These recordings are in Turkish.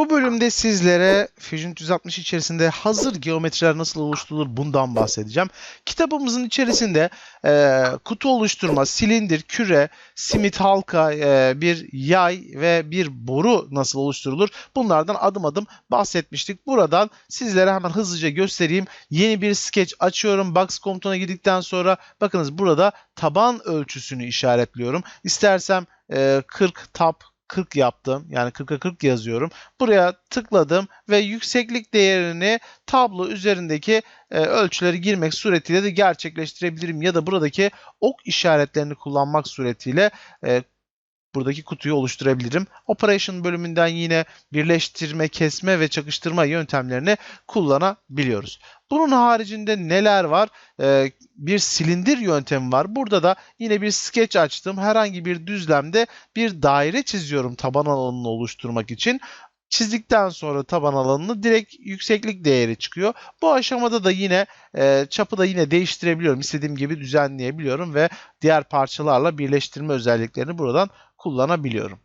Bu bölümde sizlere Fusion 360 içerisinde hazır geometriler nasıl oluşturulur bundan bahsedeceğim. Kitabımızın içerisinde e, kutu oluşturma, silindir, küre, simit halka, e, bir yay ve bir boru nasıl oluşturulur bunlardan adım adım bahsetmiştik. Buradan sizlere hemen hızlıca göstereyim. Yeni bir sketch açıyorum. Box komutuna girdikten sonra bakınız burada taban ölçüsünü işaretliyorum. İstersem e, 40 tab 40 yaptım. Yani 40'a 40 yazıyorum. Buraya tıkladım ve yükseklik değerini tablo üzerindeki e, ölçüleri girmek suretiyle de gerçekleştirebilirim. Ya da buradaki ok işaretlerini kullanmak suretiyle e, buradaki kutuyu oluşturabilirim. Operation bölümünden yine birleştirme, kesme ve çakıştırma yöntemlerini kullanabiliyoruz. Bunun haricinde neler var? Ee, bir silindir yöntemi var. Burada da yine bir sketch açtım. Herhangi bir düzlemde bir daire çiziyorum taban alanını oluşturmak için. Çizdikten sonra taban alanını direkt yükseklik değeri çıkıyor. Bu aşamada da yine e, çapı da yine değiştirebiliyorum. İstediğim gibi düzenleyebiliyorum ve diğer parçalarla birleştirme özelliklerini buradan kullanabiliyorum.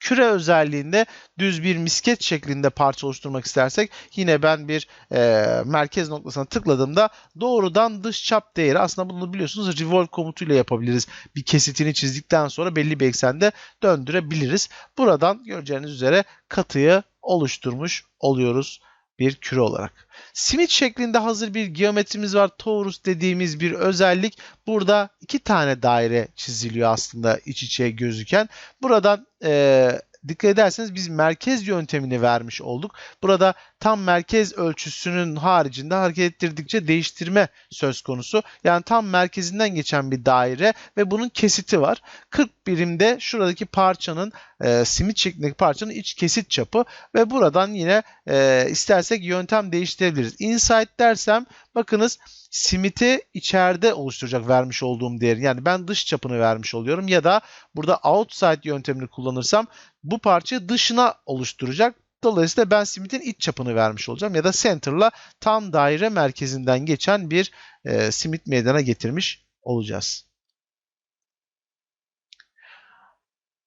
Küre özelliğinde düz bir misket şeklinde parça oluşturmak istersek yine ben bir e, merkez noktasına tıkladığımda doğrudan dış çap değeri aslında bunu biliyorsunuz revolve komutuyla yapabiliriz. Bir kesitini çizdikten sonra belli bir eksende döndürebiliriz. Buradan göreceğiniz üzere katıyı oluşturmuş oluyoruz bir küre olarak. Simit şeklinde hazır bir geometrimiz var. Torus dediğimiz bir özellik. Burada iki tane daire çiziliyor aslında iç içe gözüken. Buradan e, dikkat ederseniz biz merkez yöntemini vermiş olduk. Burada tam merkez ölçüsünün haricinde hareket ettirdikçe değiştirme söz konusu. Yani tam merkezinden geçen bir daire ve bunun kesiti var. 40 birimde şuradaki parçanın e, simit şeklindeki parçanın iç kesit çapı ve buradan yine e, istersek yöntem değiştirebiliriz. Insight dersem bakınız simiti içeride oluşturacak vermiş olduğum değeri. Yani ben dış çapını vermiş oluyorum ya da burada outside yöntemini kullanırsam bu parça dışına oluşturacak. Dolayısıyla ben simitin iç çapını vermiş olacağım ya da center'la tam daire merkezinden geçen bir e, simit meydana getirmiş olacağız.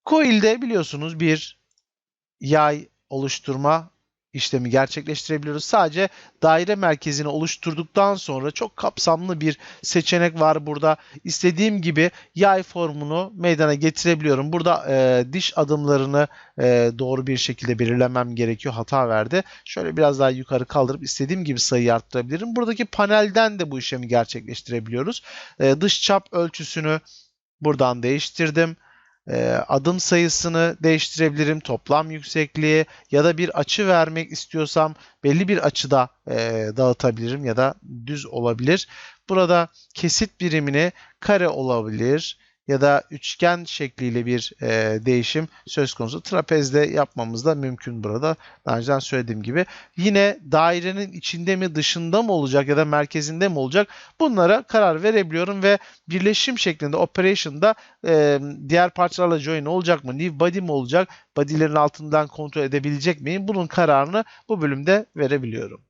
Coil'de biliyorsunuz bir yay oluşturma işlemi gerçekleştirebiliyoruz. Sadece daire merkezini oluşturduktan sonra çok kapsamlı bir seçenek var burada. İstediğim gibi yay formunu meydana getirebiliyorum. Burada e, diş adımlarını e, doğru bir şekilde belirlemem gerekiyor. Hata verdi. Şöyle biraz daha yukarı kaldırıp istediğim gibi sayıyı arttırabilirim. Buradaki panelden de bu işlemi gerçekleştirebiliyoruz. E, dış çap ölçüsünü buradan değiştirdim. Ee, adım sayısını değiştirebilirim, toplam yüksekliği ya da bir açı vermek istiyorsam belli bir açıda e, dağıtabilirim ya da düz olabilir. Burada kesit birimini kare olabilir ya da üçgen şekliyle bir e, değişim söz konusu. Trapezde yapmamız da mümkün burada. Daha önceden söylediğim gibi. Yine dairenin içinde mi dışında mı olacak ya da merkezinde mi olacak bunlara karar verebiliyorum ve birleşim şeklinde operation'da e, diğer parçalarla join olacak mı? New body mi olacak? Body'lerin altından kontrol edebilecek miyim? Bunun kararını bu bölümde verebiliyorum.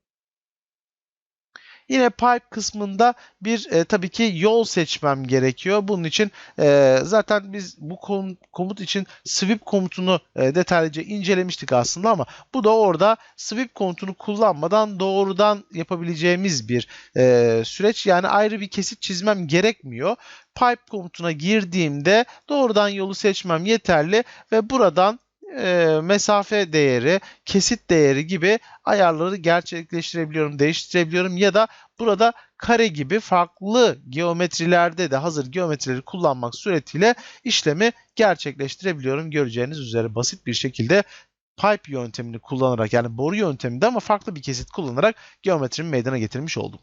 Yine pipe kısmında bir e, tabii ki yol seçmem gerekiyor. Bunun için e, zaten biz bu kom komut için sweep komutunu e, detaylıca incelemiştik aslında ama bu da orada sweep komutunu kullanmadan doğrudan yapabileceğimiz bir e, süreç. Yani ayrı bir kesit çizmem gerekmiyor. Pipe komutuna girdiğimde doğrudan yolu seçmem yeterli ve buradan e, mesafe değeri, kesit değeri gibi ayarları gerçekleştirebiliyorum, değiştirebiliyorum ya da burada kare gibi farklı geometrilerde de hazır geometrileri kullanmak suretiyle işlemi gerçekleştirebiliyorum. Göreceğiniz üzere basit bir şekilde pipe yöntemini kullanarak yani boru yönteminde ama farklı bir kesit kullanarak geometrimi meydana getirmiş oldum.